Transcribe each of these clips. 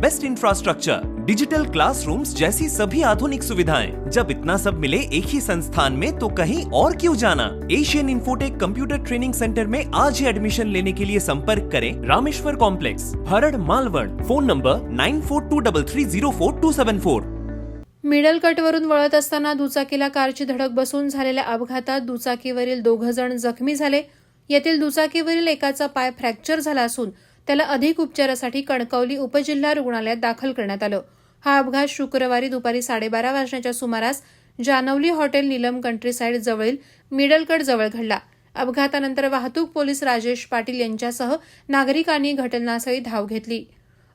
best infrastructure digital classrooms जैसी सभी आधुनिक सुविधाएं। जब इतना सब मिले एक ही संस्थान में तो कहीं और क्यों जाना? Asian infotech computer training centre में आज ही एडमिशन लेने के लिए संपर्क करें Rameshwar complex Bharad Malvan. Phone number nine four two double three zero four two seven four middle कटवरून वळत असताना दुचाकीला कारची धडक बसून झालेल्या अपघातात दुचाकीवरील दोघं जण जखमी झाले. यातील दुचाकीवरील एकाचा पाय फ्रॅक्चर झाला असून त्याला अधिक उपचारासाठी कणकवली उपजिल्हा रुग्णालयात दाखल करण्यात आलं. हा अपघात शुक्रवारी दुपारी साडेबारा वाजण्याच्या सुमारास जानवली हॉटेल नीलम कंट्रीसाईड जवळील मिडलकड जवळ घडला. अपघातानंतर वाहतूक पोलीस राजेश पाटील यांच्यासह नागरिकांनी घटनास्थळी धाव घेतली.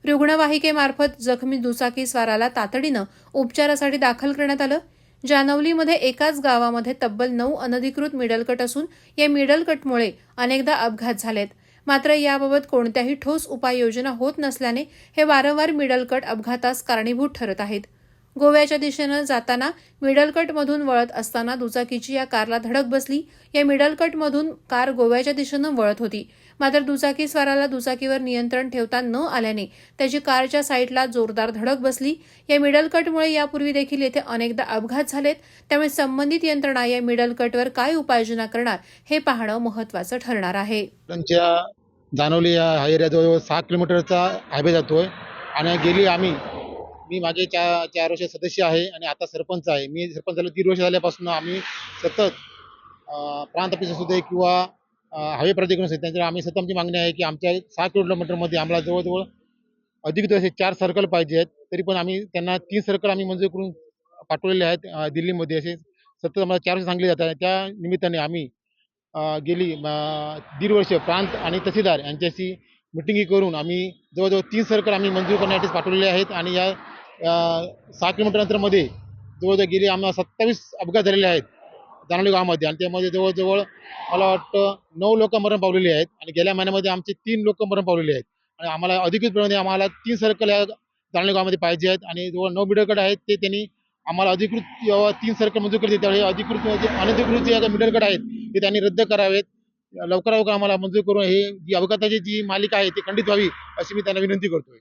रुग्णवाहिकेमार्फत जखमी दुचाकी स्वाराला तातडीनं उपचारासाठी दाखल करण्यात आलं. जानवलीमध्ये एकाच गावामध्ये तब्बल नऊ अनधिकृत मिडलकट असून या मिडलकटमुळे अनेकदा अपघात झालेत. मात्र याबाबत कोणत्याही ठोस उपाययोजना होत नसल्याने हे वारंवार मिडलकट अपघातास कारणीभूत ठरत आहेत. गोव्याच्या दिशेनं जाताना मिडलकटमधून वळत असताना दुचाकीची या कारला धडक बसली. या मिडलकटमधून कार गोव्याच्या दिशेनं वळत होती. मात्र दुचाकी स्वाराला दुचाकीवर नियंत्रण ठेवता न आल्याने त्याची कारच्या साईडला जोरदार धडक बसली. या मिडलकटमुळे यापूर्वी देखील येथे अनेकदा अपघात झालेत. त्यामुळे संबंधित यंत्रणा या मिडलकटवर काय उपाययोजना करणार हे पाहणं महत्वाचं ठरणार आहे. त्यांच्या जानवली या एरिया जवळजवळ सहा किलोमीटरचा हायवे जातोय आणि गेली आम्ही मी माझे चार चार वर्ष सदस्य आहे आणि आता सरपंच आहे. मी सरपंच झालं तीन वर्ष झाल्यापासून आम्ही सतत प्रांत ऑफिस असू दे किंवा हायवे प्राधिकरण असू दे आम्ही सतत आमची मागणी आहे की आमच्या सहा किलोमीटरमध्ये आम्हाला जवळजवळ अधिक असे चार सर्कल पाहिजे आहेत. तरी पण आम्ही त्यांना तीन सर्कल आम्ही मंजूर करून पाठवलेले आहेत दिल्लीमध्ये. असे सतत आम्हाला चार वर्ष सांगले जात आहे त्या निमित्ताने आम्ही गेली दीड वर्ष प्रांत आणि तहसीलदार यांच्याशी मिटिंगी करून आम्ही जवळजवळ तीन सर्कल आम्ही मंजूर करण्यासाठी पाठवलेले आहेत आणि या सहा किलोमीटर अंतरमध्ये जवळजवळ गेली आम्हाला सत्तावीस अपघात झालेले आहेत जानवली गावामध्ये. आणि त्यामध्ये जवळजवळ मला वाटतं नऊ लोक मरण पावलेली आहेत आणि गेल्या महिन्यामध्ये आमचे तीन लोक मरण पावलेले आहेत. आणि आम्हाला अधिकृत प्रमाणे आम्हाला तीन सर्कल या जानवली गावामध्ये पाहिजे आहेत आणि जवळ नऊ मिडलकड आहेत ते त्यांनी आम्हाला अधिकृत तीन सर्कल मंजूर करते त्यावेळी अधिकृत जे अनधिकृत जे मिडलकड आहेत ते त्यांनी रद्द करावेत. लवकरात लवकर आम्हाला मंजूर करून हे जी अपघाताची जी मालिका आहे ती खंडित व्हावी अशी मी त्यांना विनंती करतोय.